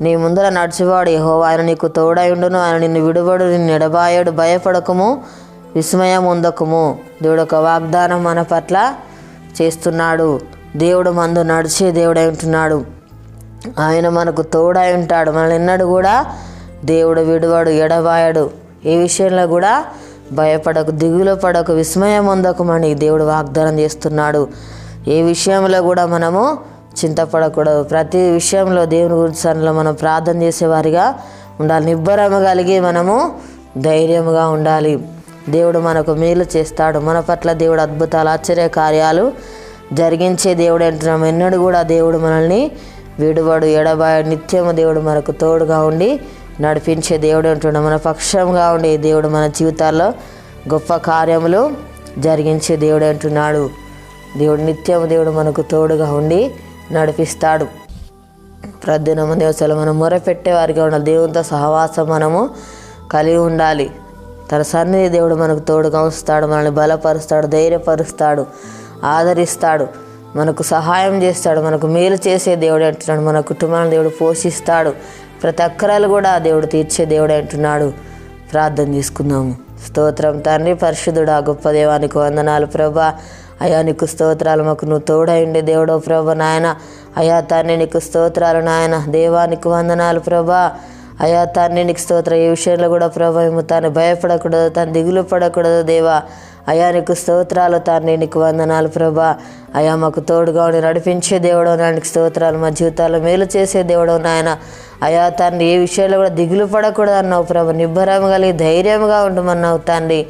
నీ ముందర నడిచివాడు యహో ఆయన నీకు తోడైండును ఆయన నిన్ను విడువడు నిన్ను ఎడబాయడు. భయపడకము విస్మయం ఉందకుము దేవుడు ఒక వాగ్దానం మన పట్ల చేస్తున్నాడు. దేవుడు మందు నడిచే దేవుడై ఉంటున్నాడు. ఆయన మనకు తోడై ఉంటాడు. మనల్ని ఎన్నడూ కూడా దేవుడు విడువడు ఎడబాయడు. ఏ విషయంలో కూడా భయపడకు దిగులు పడకు విస్మయం పొందకమని దేవుడు వాగ్దానం చేస్తున్నాడు. ఏ విషయంలో కూడా మనము చింతపడకూడదు. ప్రతి విషయంలో దేవుని గురించి సన్నిలో మనం ప్రార్థన చేసేవారిగా ఉండాలి. నిబ్బరము కలిగి మనము ధైర్యముగా ఉండాలి. దేవుడు మనకు మేలు చేస్తాడు. మన పట్ల దేవుడు అద్భుతాలు ఆశ్చర్య కార్యాలు జరిగించే దేవుడు అంటున్నాం. ఎన్నడూ కూడా దేవుడు మనల్ని విడువడు ఎడబాయ నిత్యము దేవుడు మనకు తోడుగా ఉండి నడిపించే దేవుడు అంటున్నాడు మన పక్షంగా ఉండే దేవుడు మన జీవితాల్లో గొప్ప కార్యములు జరిగించే దేవుడు అంటున్నాడు. దేవుడు నిత్యము దేవుడు మనకు తోడుగా ఉండి నడిపిస్తాడు. ప్రతిదినము దేవతలు మనం మొరపెట్టేవారిగా ఉండాలి. దేవునితో సహవాసం మనము కలిగి ఉండాలి. తన సన్నిధి దేవుడు మనకు తోడుగా ఉంచుతాడు మనల్ని బలపరుస్తాడు ధైర్యపరుస్తాడు ఆదరిస్తాడు మనకు సహాయం చేస్తాడు మనకు మేలు చేసే దేవుడు అంటున్నాడు మన కుటుంబాన్ని దేవుడు పోషిస్తాడు. ప్రతి అక్కరాలు కూడా దేవుడు తీర్చే దేవుడు అంటున్నాడు. ప్రార్థన చేసుకుందాము. స్తోత్రం తండ్రి పరిశుద్ధుడా గొప్ప దేవానికి వందనాలు ప్రభా. అయా నీకు స్తోత్రాలు మాకు నువ్వు తోడైండి దేవుడో ప్రభ నాయన. అయా తండ్రి నీకు స్తోత్రాలు నాయన. దేవానికి వందనాలు ప్రభా. అయా తండ్రి నీకు స్తోత్ర. ఈ విషయంలో కూడా ప్రభా మేము తాను భయపడకూడదు తను దిగులు పడకూడదు దేవా. అయా నీకు స్తోత్రాలు తండ్రి నీకు వందనాలు ప్రభా. అయా మాకు తోడుగా ఉండి నడిపించే దేవుడు నాయనకి స్తోత్రాలు మా జీవితాలు మేలు చేసే దేవుడు నాయన అయా తండ్రి ఏ విషయంలో కూడా దిగులు పడకూడదు అన్నావు ప్రభా. నిబ్బరం కలిగి ధైర్యంగా ఉండమన్నావు తండ్రి.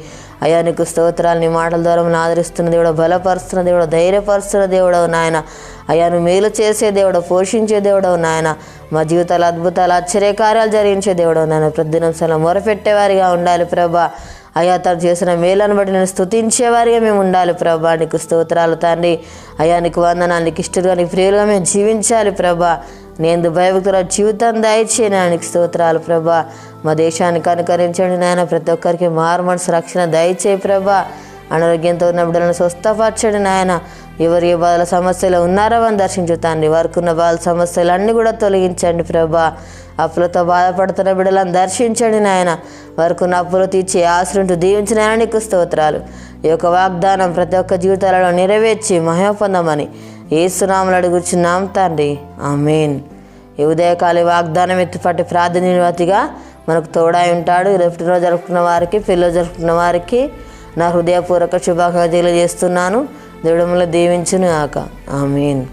అయ్యా నీకు స్తోత్రాలు నీ మాటల ద్వారా మనం ఆదరిస్తున్న దేవుడు బలపరుస్తున్న దేవుడు ధైర్యపరుస్తున్న దేవుడవు నాయన. అయ్యా నువ్వు మేలు చేసే దేవుడు పోషించే దేవుడవు నాయన. మా జీవితాలు అద్భుతాలు ఆశ్చర్యకార్యాలు జరిగించే దేవుడవు నాయన. ప్రతిదినంసంలో మొరపెట్టేవారిగా ఉండాలి ప్రభా. అయ్యా తను చేసిన మేలను బట్టి నేను స్తుతించేవారిగా మేము ఉండాలి ప్రభా. నీకు స్తోత్రాలు తండ్రి. అయ్యా నీకు వందనాలు నీకు ఇష్టలుగా నీకు ప్రియులుగా మేము జీవించాలి ప్రభా. నేను భయభక్తుల జీవితం దయచేయను స్తోత్రాలు ప్రభా. మా దేశానికి అనుకరించండి నాయన. ప్రతి ఒక్కరికి మారు మనసు రక్షణ దయచేయి ప్రభా. అనారోగ్యంతో ఉన్న బిడ్డలను స్వస్థపరచండి నాయన. ఎవరు ఏ బాధల సమస్యలు ఉన్నారో అని దర్శించు తండ్రి. వారికి ఉన్న బాధల సమస్యలు అన్నీ కూడా తొలగించండి ప్రభా. అప్పులతో బాధపడుతున్న బిడ్డలను దర్శించండి నాయన. వారికి ఉన్న అప్పులు తీర్చి ఆశ్రుంటూ దీవించిన నీకు స్తోత్రాలు. ఈ యొక్క వాగ్దానం ప్రతి ఒక్క జీవితాలలో నెరవేర్చి మహిమ పొందమని అడుగుచున్నాం తండ్రి. ఆమెన్. ఈ ఉదయకాలి వాగ్దానం ఎత్తుపట్టి ప్రార్థనవతిగా మనకు తోడై ఉంటాడు. రేపటి రోజు జరుపుకున్న వారికి పెళ్ళి జరుపుకున్న వారికి నా హృదయపూర్వక శుభాకాంక్షలు చేస్తున్నాను దేవుడు దీవించును ఆక ఆమెన్.